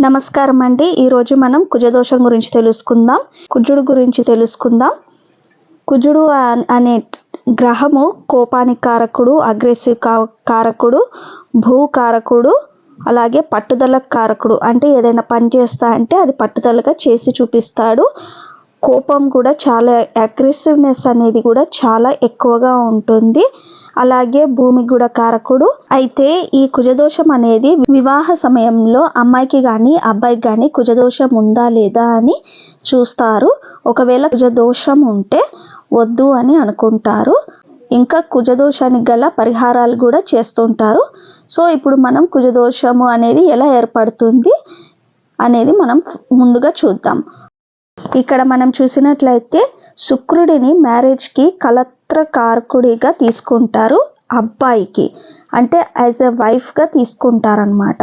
నమస్కారం అండి. ఈరోజు మనం కుజదోషం గురించి తెలుసుకుందాం. కుజుడు గురించి తెలుసుకుందాం. కుజుడు అనే గ్రహము కోపానికి కారకుడు అగ్రెసివ్ కా- కారకుడు భూకారకుడు అలాగే పట్టుదల కారకుడు అంటే ఏదైనా పని చేస్తా అంటే అది పట్టుదలగా చేసి చూపిస్తాడు. కోపం కూడా చాలా అగ్రెసివ్నెస్ అనేది కూడా చాలా ఎక్కువగా ఉంటుంది. అలాగే భూమి కూడా కారకుడు అయితే ఈ కుజదోషం అనేది వివాహ సమయంలో అమ్మాయికి కానీ అబ్బాయికి కానీ కుజదోషం ఉందా లేదా అని చూస్తారు. ఒకవేళ కుజదోషం ఉంటే వద్దు అని అనుకుంటారు. ఇంకా కుజదోషానికి గల పరిహారాలు కూడా చేస్తుంటారు. సో ఇప్పుడు మనం కుజదోషము అనేది ఎలా ఏర్పడుతుంది అనేది మనం ముందుగా చూద్దాం. ఇక్కడ మనం చూసినట్లయితే శుక్రుడిని మ్యారేజ్కి కల కలత్రకారకుడిగా తీసుకుంటారు అబ్బాయికి. అంటే యాజ్ ఎ వైఫ్గా తీసుకుంటారనమాట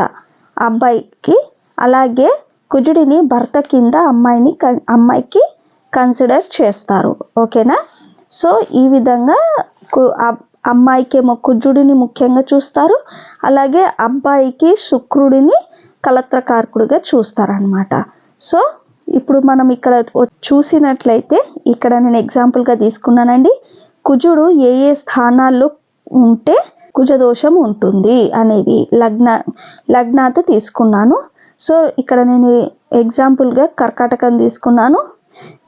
అబ్బాయికి అలాగే కుజుడిని భర్త కింద అమ్మాయిని కన్- అమ్మాయికి కన్సిడర్ చేస్తారు. ఓకేనా? సో ఈ విధంగా కు- అబ్- అమ్మాయికేమో కుజుడిని ముఖ్యంగా చూస్తారు. అలాగే అబ్బాయికి శుక్రుడిని కలత్రకారకుడిగా చూస్తారనమాట సో ఇప్పుడు మనం ఇక్కడ చూసినట్లయితే ఇక్కడ నేను ఎగ్జాంపుల్గా తీసుకున్నానండి. కుజుడు ఏ ఏ స్థానాల్లో ఉంటే కుజదోషం ఉంటుంది అనేది లగ్న లగ్నాతో తీసుకున్నాను. సో ఇక్కడ నేను ఎగ్జాంపుల్గా కర్కాటకం తీసుకున్నాను.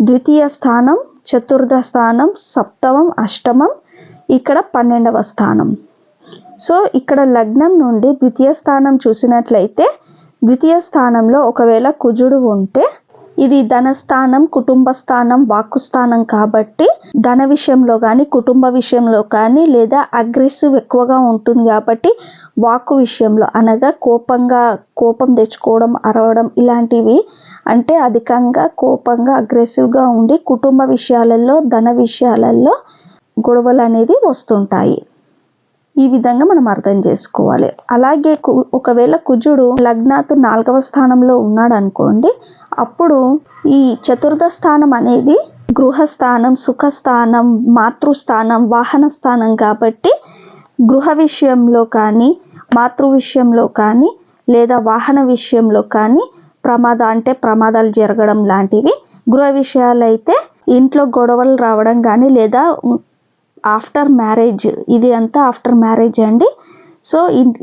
ద్వితీయ స్థానం చతుర్థ స్థానం సప్తమం అష్టమం ఇక్కడ పన్నెండవ స్థానం. సో ఇక్కడ లగ్నం నుండి ద్వితీయ స్థానం చూసినట్లయితే ద్వితీయ స్థానంలో ఒకవేళ కుజుడు ఉంటే ఇది ధనస్థానం కుటుంబ స్థానం వాక్కు స్థానం కాబట్టి ధన విషయంలో కానీ కుటుంబ విషయంలో కానీ లేదా అగ్రెసివ్ ఎక్కువగా ఉంటుంది కాబట్టి వాక్కు విషయంలో అనగా కోపంగా కోపం తెచ్చుకోవడం అరవడం ఇలాంటివి అంటే అధికంగా కోపంగా అగ్రెసివ్గా ఉండి కుటుంబ విషయాలలో ధన విషయాలలో గొడవలు అనేది వస్తుంటాయి. ఈ విధంగా మనం అర్థం చేసుకోవాలి. అలాగే కు- ఒకవేళ కుజుడు లగ్నాతు నాలుగవ స్థానంలో ఉన్నాడు అనుకోండి అప్పుడు ఈ చతుర్థ స్థానం అనేది గృహస్థానం సుఖస్థానం మాతృస్థానం వాహన స్థానం కాబట్టి గృహ విషయంలో కానీ మాతృ విషయంలో కానీ లేదా వాహన విషయంలో కానీ ప్రమాద అంటే ప్రమాదాలు జరగడం లాంటివి. గృహ విషయాలు అయితే ఇంట్లో గొడవలు రావడం కానీ లేదా ఆఫ్టర్ మ్యారేజ్ ఇది అంతా ఆఫ్టర్ మ్యారేజ్ అండి. సో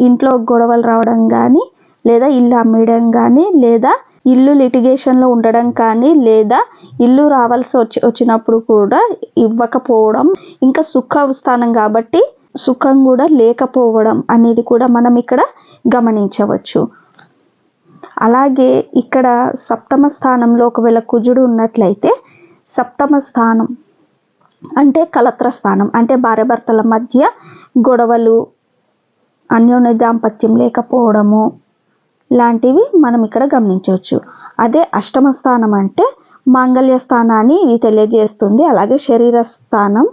ఇంట్లో గొడవలు రావడం కానీ లేదా ఇల్లు అమ్మేయడం కానీ లేదా ఇల్లు లిటిగేషన్లో ఉండడం కానీ లేదా ఇల్లు రావాల్సి వచ్చి వచ్చినప్పుడు కూడా ఇవ్వకపోవడం ఇంకా సుఖ స్థానం కాబట్టి సుఖం కూడా లేకపోవడం అనేది కూడా మనం ఇక్కడ గమనించవచ్చు. అలాగే ఇక్కడ సప్తమ స్థానంలో ఒకవేళ కుజుడు ఉన్నట్లయితే సప్తమ స్థానం అంటే కలత్ర స్థానం అంటే భార్యాభర్తల మధ్య గొడవలు అన్యోన్య దాంపత్యం లేకపోవడము లాంటివి మనం ఇక్కడ గమనించవచ్చు. అదే అష్టమ స్థానం అంటే మాంగళ్య స్థానాన్ని ఇది తెలియజేస్తుంది. అలాగే శరీర స్థానం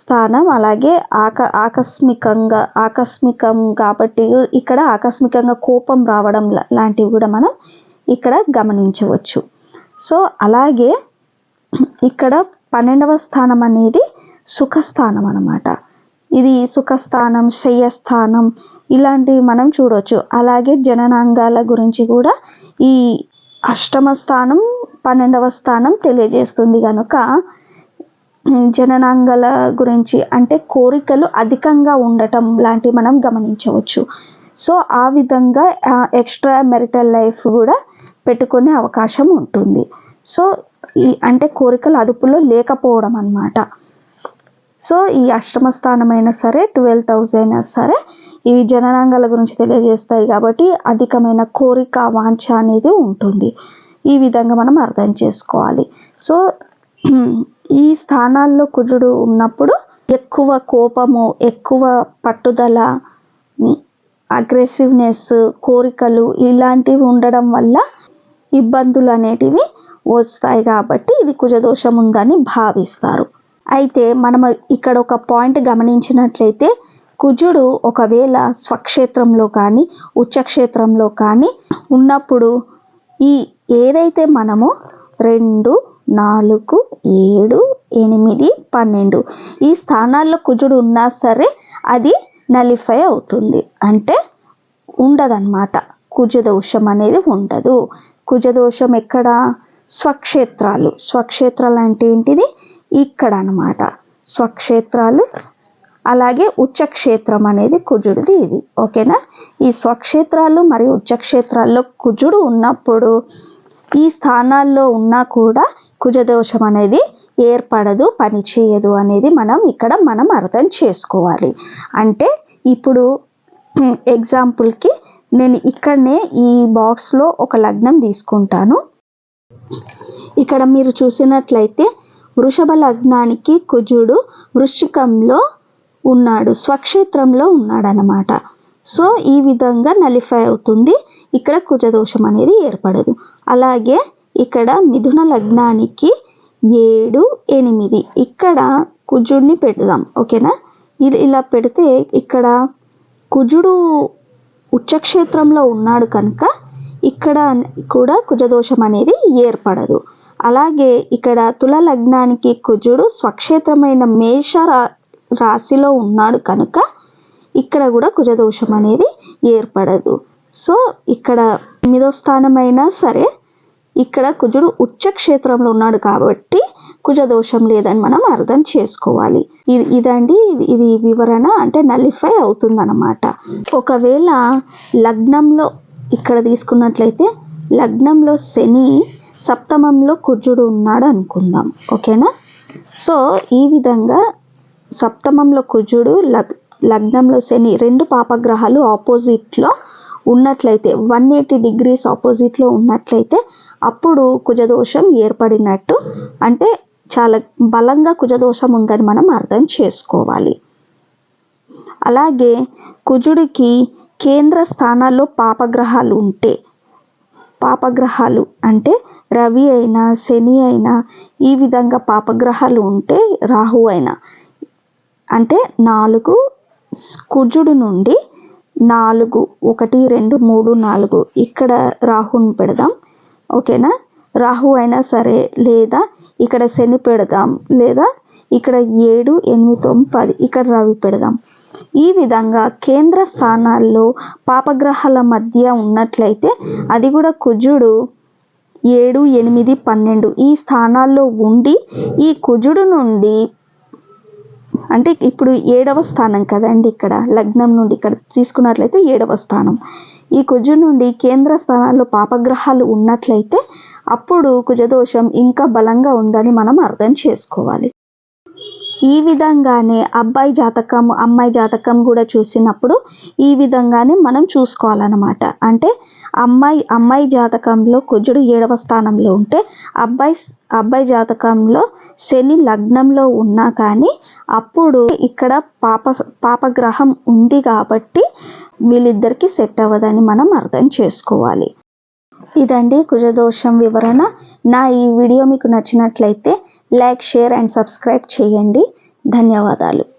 స్థానం అలాగే ఆక ఆకస్మికంగా ఆకస్మికం కాబట్టి ఇక్కడ ఆకస్మికంగా కోపం రావడం లాంటివి కూడా మనం ఇక్కడ గమనించవచ్చు. సో అలాగే ఇక్కడ పన్నెండవ స్థానం అనేది సుఖస్థానం అన్నమాట. ఇది సుఖస్థానం శయ్యస్థానం ఇలాంటివి మనం చూడవచ్చు అలాగే జననాంగాల గురించి కూడా ఈ అష్టమ స్థానం పన్నెండవ స్థానం తెలియజేస్తుంది కనుక జననాంగాల గురించి అంటే కోరికలు అధికంగా ఉండటం లాంటివి మనం గమనించవచ్చు. సో ఆ విధంగా ఎక్స్ట్రా మెరిటల్ లైఫ్ కూడా పెట్టుకునే అవకాశం ఉంటుంది. సో ఈ అంటే కోరికలు అదుపులో లేకపోవడం అన్నమాట. సో ఈ అష్టమ స్థానం అయినా సరే ట్వెల్వ్ హౌస్ అయినా సరే ఇవి జననాంగాల గురించి తెలియజేస్తాయి కాబట్టి అధికమైన కోరిక వాంఛ అనేది ఉంటుంది. ఈ విధంగా మనం అర్థం చేసుకోవాలి. సో ఈ స్థానాల్లో కుజుడు ఉన్నప్పుడు ఎక్కువ కోపము ఎక్కువ పట్టుదల అగ్రెసివ్నెస్ కోరికలు ఇలాంటివి ఉండడం వల్ల ఇబ్బందులు అనేటివి వస్తాయి కాబట్టి ఇది కుజదోషం ఉందని భావిస్తారు. అయితే మనం ఇక్కడ ఒక పాయింట్ గమనించినట్లయితే కుజుడు ఒకవేళ స్వక్షేత్రంలో కానీ ఉచ్చక్షేత్రంలో కానీ ఉన్నప్పుడు ఈ ఏదైతే మనము రెండు నాలుగు ఏడు ఎనిమిది పన్నెండు ఈ స్థానాల్లో కుజుడు ఉన్నా సరే అది నలిఫై అవుతుంది. అంటే ఉండదన్నమాట. కుజదోషం అనేది ఉండదు. కుజదోషం ఎక్కడ? స్వక్షేత్రాలు. స్వక్షేత్రాలు అంటే ఏంటిది? ఇక్కడ అన్నమాట స్వక్షేత్రాలు అలాగే ఉచ్చక్షేత్రం అనేది కుజుడిది ఇది. ఓకేనా? ఈ స్వక్షేత్రాలు మరియు ఉచ్చక్షేత్రాల్లో కుజుడు ఉన్నప్పుడు ఈ స్థానాల్లో ఉన్నా కూడా కుజదోషం అనేది ఏర్పడదు పని చేయదు అనేది మనం ఇక్కడ మనం అర్థం చేసుకోవాలి. అంటే ఇప్పుడు ఎగ్జాంపుల్కి నేను ఇక్కడనే ఈ బాక్స్లో ఒక లగ్నం తీసుకుంటాను. ఇక్కడ మీరు చూసినట్లయితే వృషభ లగ్నానికి కుజుడు వృశ్చికంలో ఉన్నాడు స్వక్షేత్రంలో ఉన్నాడు అన్నమాట సో ఈ విధంగా నలిఫై అవుతుంది. ఇక్కడ కుజదోషం అనేది ఏర్పడదు. అలాగే ఇక్కడ మిథున లగ్నానికి ఏడు ఎనిమిది. ఇక్కడ కుజుడిని పెడదాం ఓకేనా? ఇలా పెడితే ఇక్కడ కుజుడు ఉచ్చక్షేత్రంలో ఉన్నాడు కనుక ఇక్కడ కూడా కుజదోషం అనేది ఏర్పడదు. అలాగే ఇక్కడ తుల లగ్నానికి కుజుడు స్వక్షేత్రమైన మేష రా- రాశిలో ఉన్నాడు కనుక ఇక్కడ కూడా కుజదోషం అనేది ఏర్పడదు. సో ఇక్కడ ఎనిమిదో స్థానమైనా సరే ఇక్కడ కుజుడు ఉచ్చ క్షేత్రంలో ఉన్నాడు కాబట్టి కుజదోషం లేదని మనం అర్థం చేసుకోవాలి. ఇది ఇదండి ఇది- ఇది వివరణ అంటే నలిఫై అవుతుందన్నమాట. ఒకవేళ లగ్నంలో ఇక్కడ తీసుకున్నట్లయితే లగ్నంలో శని సప్తమంలో కుజుడు ఉన్నాడు అనుకుందాం ఓకేనా? సో ఈ విధంగా సప్తమంలో కుజుడు లగ్ లగ్నంలో శని రెండు పాపగ్రహాలు ఆపోజిట్లో ఉన్నట్లయితే వన్ ఎయిటీ డిగ్రీస్ ఆపోజిట్లో ఉన్నట్లయితే అప్పుడు కుజదోషం ఏర్పడినట్టు అంటే చాలా బలంగా కుజదోషం ఉందని మనం అర్థం చేసుకోవాలి. అలాగే కుజుడికి కేంద్ర స్థానాల్లో పాపగ్రహాలు ఉంటే పాపగ్రహాలు అంటే రవి అయినా శని అయినా ఈ విధంగా పాపగ్రహాలు ఉంటే రాహు అయినా. అంటే నాలుగు కుజుడు నుండి నాలుగు ఒకటి రెండు మూడు నాలుగు. ఇక్కడ రాహుని పెడదాం. ఓకేనా? రాహు అయినా సరే లేదా ఇక్కడ శని పెడదాం లేదా ఇక్కడ ఏడు ఎనిమిది తొమ్మిది పది ఇక్కడ రవి పెడదాం. ఈ విధంగా కేంద్ర స్థానాల్లో పాపగ్రహాల మధ్య ఉన్నట్లయితే అది కూడా కుజుడు ఏడు ఎనిమిది పన్నెండు ఈ స్థానాల్లో ఉండి ఈ కుజుడు నుండి అంటే ఇప్పుడు ఏడవ స్థానం కదండి ఇక్కడ లగ్నం నుండి ఇక్కడ తీసుకున్నట్లయితే ఏడవ స్థానం. ఈ కుజు నుండి కేంద్ర స్థానాల్లో పాపగ్రహాలు ఉన్నట్లయితే అప్పుడు కుజదోషం ఇంకా బలంగా ఉందని మనం అర్థం చేసుకోవాలి. ఈ విధంగానే అబ్బాయి జాతకం అమ్మాయి జాతకం కూడా చూసినప్పుడు ఈ విధంగానే మనం చూసుకోవాలన్నమాట. అంటే అమ్మాయి అమ్మాయి జాతకంలో కుజుడు ఏడవ స్థానంలో ఉంటే అబ్బాయి అబ్బాయి జాతకంలో శని లగ్నంలో ఉన్నా కానీ అప్పుడు ఇక్కడ పాప పాపగ్రహం ఉంది కాబట్టి వీళ్ళిద్దరికీ సెట్ అవ్వదని మనం అర్థం చేసుకోవాలి. ఇదండి కుజదోషం వివరణ. నా ఈ వీడియో మీకు నచ్చినట్లయితే లైక్ షేర్ అండ్ సబ్స్క్రైబ్ చేయండి. ధన్యవాదాలు.